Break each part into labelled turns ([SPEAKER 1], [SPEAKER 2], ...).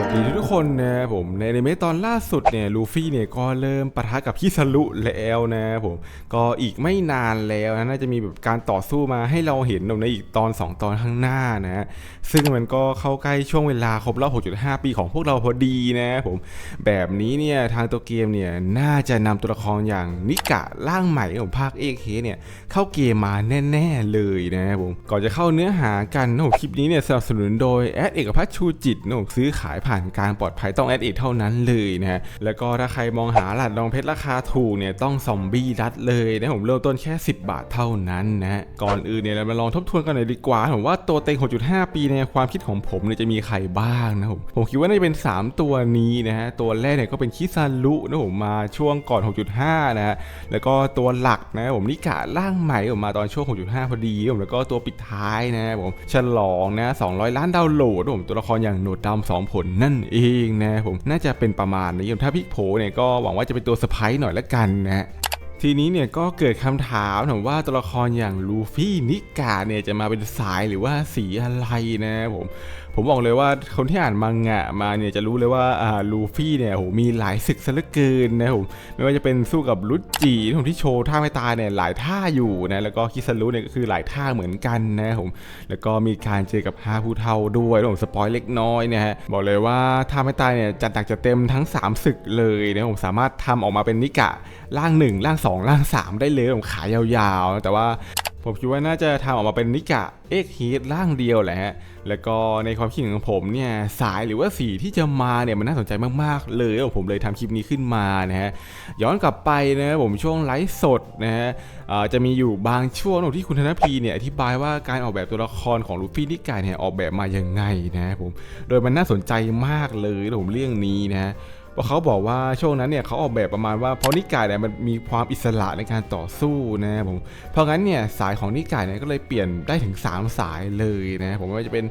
[SPEAKER 1] วัสดีทุกคนนะผมในอนิเมตอนล่าสุดเนี่ยลูฟี่เนี่ยก็เริ่มปะทะกับคิสรุแล้วนะผมก็อีกไม่นานแล้วนะน่าจะมีแบบการต่อสู้มาให้เราเห็นในอีกตอน 2 ตอนข้างหน้านะซึ่งมันก็เข้าใกล้ช่วงเวลาครบรอบ6.5 ปีของพวกเราพอดีนะผมแบบนี้เนี่ยทางตัวเกมเนี่ยน่าจะนำตัวละครอย่างนิกะร่างใหม่ของภาคเอกเฮเนี่ยเข้าเกมมาแน่ ๆเลยนะผมก่อนจะเข้าเนื้อหากันนะผมคลิปนี้เนี่ยสนับสนุนโดยแอดเอกพัฒน์ชูจิตนะผมซื้อขายผ่านการปลอดภัยต้องแอดเอกเท่านั้นเลยนะฮะแล้วก็ถ้าใครมองหาหลัดรองเพชรราคาถูกเนี่ยต้องซอมบี้รัดเลยนะผมเริ่มต้นแค่ 10 บาทเท่านั้นนะก่อนอื่นเนี่ยเรามาลองทบทวนกันหน่อยดีกว่าผมว่าตัวเต็ง 6.5 ปีในความคิดของผมเนี่ยจะมีใครบ้างนะผมผมคิดว่าน่าจะเป็น 3 ตัวนี้นะฮะตัวแรกเนี่ยก็เป็นคิซารุนะผมมาช่วงก่อน 6.5 นะฮะแล้วก็ตัวหลักนะผมนิกะร่างใหม่ผมมาตอนช่วง 6.5 พอดีผมแล้วก็ตัวปิดท้ายนะผมฉลองนะ 200 ล้านดาวน์โหลดนะผมตัวละครอย่างโหนดดำสองผลนั่นเองนะผมน่าจะเป็นประมาณนี้ถ้าพี่โผเนี่ยก็หวังว่าจะเป็นตัวสไปร์หน่อยละกันนะ ทีนี้เนี่ยก็เกิดคำถามถามว่าตัวละครอย่างลูฟี่นิกาเนี่ยจะมาเป็นสายหรือว่าสีอะไรนะผมผมบอกเลยว่าคนที่อ่านมังงะมาเนี่ยจะรู้เลยว่าอ่าลูฟี่เนี่ยโหมีหลายศึกซะเหลือเกินนะผมไม่ว่าจะเป็นสู้กับลุจิผมที่โชว์ท่าไม่ตายเนี่ยหลายท่าอยู่นะแล้วก็คิสรุเนี่ยก็คือหลายท่าเหมือนกันนะผมแล้วก็มีการเจอกับฮาผู้เทาด้วยผมสปอยเล็กน้อยนะฮะบอกเลยว่าท่าไม่ตายเนี่ยจัดหนักจัดเต็มทั้ง 3 ศึกเลยนะผมสามารถทำออกมาเป็นนิกะร่าง1ร่าง2ร่าง 3 ได้เลยผมขายยาวๆ แต่ว่าผมคิดว่าน่าจะทำออกมาเป็นนิกะเอ็กฮีทร่างเดียวแหละฮะ แล้วก็ในความคิดของผมเนี่ยสายหรือว่าสีที่จะมาเนี่ยมันน่าสนใจมากๆ เลยผมเลยทำคลิปนี้ขึ้นมานะฮะ ย้อนกลับไปนะผมช่วงไลฟ์สดนะฮะจะมีอยู่บางช่วงที่คุณธนพีเนี่ยอธิบายว่าการออกแบบตัวละครของลูฟี่นิกะเนี่ยออกแบบมายังไงนะผม โดยมันน่าสนใจมากเลยผมเรื่องนี้นะ ราะเขาบอกว่าช่วงนั้นเนี่ยเขาออกแบบประมาณว่าเพราะนิกายเนี่ยมันมีความอิสระในการต่อสู้นะผมเพราะงั้นเนี่ยสายของนิกายเนี่ยก็เลยเปลี่ยนได้ถึง 3 สายเลยนะผมว่าจะเป็น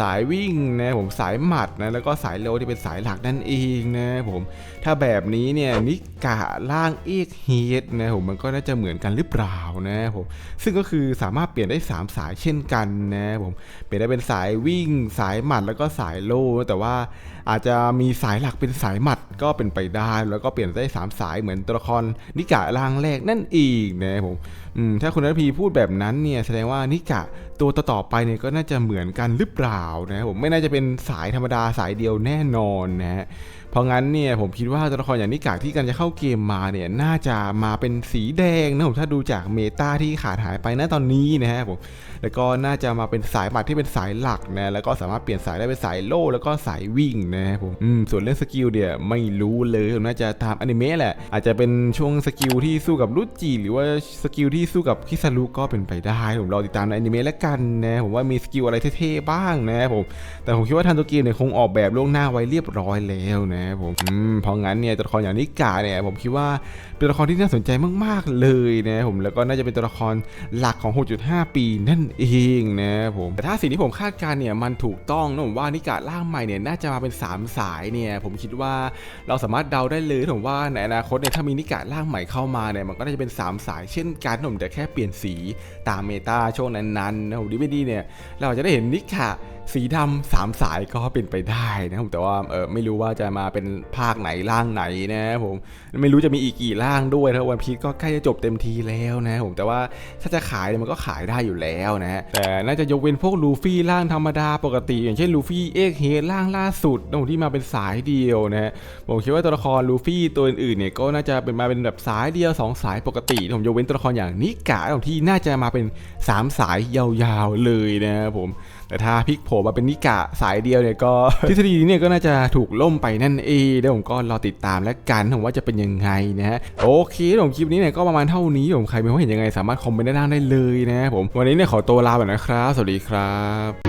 [SPEAKER 1] สายวิ่งนะผมสายหมัดนะแล้วก็สายเร็วที่เป็นสายหลักนั่นเองนะผมถ้าแบบนี้เนี่ยนิกะล่างเอกเฮดนะผมมันก็น่าจะเหมือนกันหรือเปล่านะผมซึ่งก็คือสามารถเปลี่ยนได้ 3 สายเช่นกันนะผมเปลี่ยนได้เป็นสายวิ่ง สายหมัดแล้วก็สายโลแต่ว่าอาจจะมีสายหลักเป็นสายหมัดก็เป็นไปได้ แล้วก็เปลี่ยนได้3สายเหมือนตัวละครนิกะร่างแรกนั่นเองนะผมถ้าคุณนัทพีพูดแบบนั้นเนี่ยแสดงว่านิกะตัวต่อไปเนี่ยก็น่าจะเหมือนกันหรือเปล่านะผมไม่น่าจะเป็นสายธรรมดาสายเดียวแน่นอนนะฮะ ราะงั้นเนี่ยผมคิดว่าตัวละครอย่างนิกะที่กันจะเข้าเกมมาเนี่ยน่าจะมาเป็นสีแดงนะผมถ้าดูจากเมตาที่ขาดหายไปณตอนนี้นะฮะผมแล้วก็น่าจะมาเป็นสายหมัดที่เป็นสายหลักนะแล้วก็สามารถเปลี่ยนสายได้เป็นสายโล่แล้วก็สายวิ่งนะครับผมอืมส่วนเรื่องสกิลเนี่ยไม่รู้เลยผมน่าจะตามอนิเมะแหละ อาจจะเป็นช่วงสกิลที่สู้กับรุจิหรือว่าสกิลที่สู้กับคิซารุก็เป็นไปได้ผมรอติดตามในอนิเมะแล้วกันนะผมว่ามีสกิลอะไรเท่ๆบ้างนะผมแต่ผมคิดว่าทางตัวเกมเนี่ยคงออกแบบล่วงหน้าไว้เรียบร้อยแล้วนะครับผมเพราะงั้นเนี่ยตัวละครอย่างนิกาเนี่ยผมคิดว่าเป็นตัวละครที่น่าสนใจมากๆเลยนะครับผมแล้วก็น่าจะเป็นตัวละครหลักของ 6.5 ปีนั่นเองนะครับผมแต่ถ้าสิ่งที่ผมคาดการณ์เนี่ยมันถูกต้องนะผมว่านิการ่างใหม่เนี่ยน่าจะมาเป็น 3 สายเนี่ยผมคิดว่าเราสามารถเดาได้เลยผมว่าในอนาคตเนี่ยถ้ามีนิการ่างใหม่เข้ามาเนี่ยมันก็น่าจะเป็น 3 สายเช่นกันผมแต่แค่เปลี่ยนสีตามเมตาช่วงนั้นๆนะผมดีไม่ดีเนี่ยเราจะได้เห็นนิกา สีดำสามสายก็เป็นไปได้นะผมแต่ว่าเออไม่รู้ว่าจะมาเป็นภาคไหนร่างไหนนะผมไม่รู้จะมีอีกกี่ร่างด้วยนะวันพีชก็ใกล้จะจบเต็มทีแล้วนะผมแต่ว่าถ้าจะขายมันก็ขายได้อยู่แล้วนะแต่น่าจะยกเว้นพวกลูฟี่ร่างธรรมดาปกติ อย่างเช่นลูฟี่เอ็กเฮดร่างล่าสุดนะผมที่มาเป็นสายเดียวนะฮะผมคิดว่าตัวละครลูฟี่ตัวอื่นๆเนี่ยก็น่าจะเป็นมาเป็นแบบสายเดียวสองสายปกติผมยกเว้นตัวละครอย่างนิกะที่น่าจะมาเป็นสามสายยาวๆเลยนะครับผมแต่ถ้าพลิกโผล่มาเป็นนิกะสายเดียวเนี่ยก็ทฤษฎีนี้เนี่ยก็น่าจะถูกล่มไปนั่นเองเดี๋ยวผมก็รอติดตามและกันผมว่าจะเป็นยังไงนะฮะโอเคผมคลิปนี้เนี่ยก็ประมาณเท่านี้ผมใครไม่ว่าเห็นยังไงสามารถคอมเมนต์ด้านล่างได้เลยนะผมวันนี้เนี่ยขอตัวลาไปนะครับ สวัสดีครับ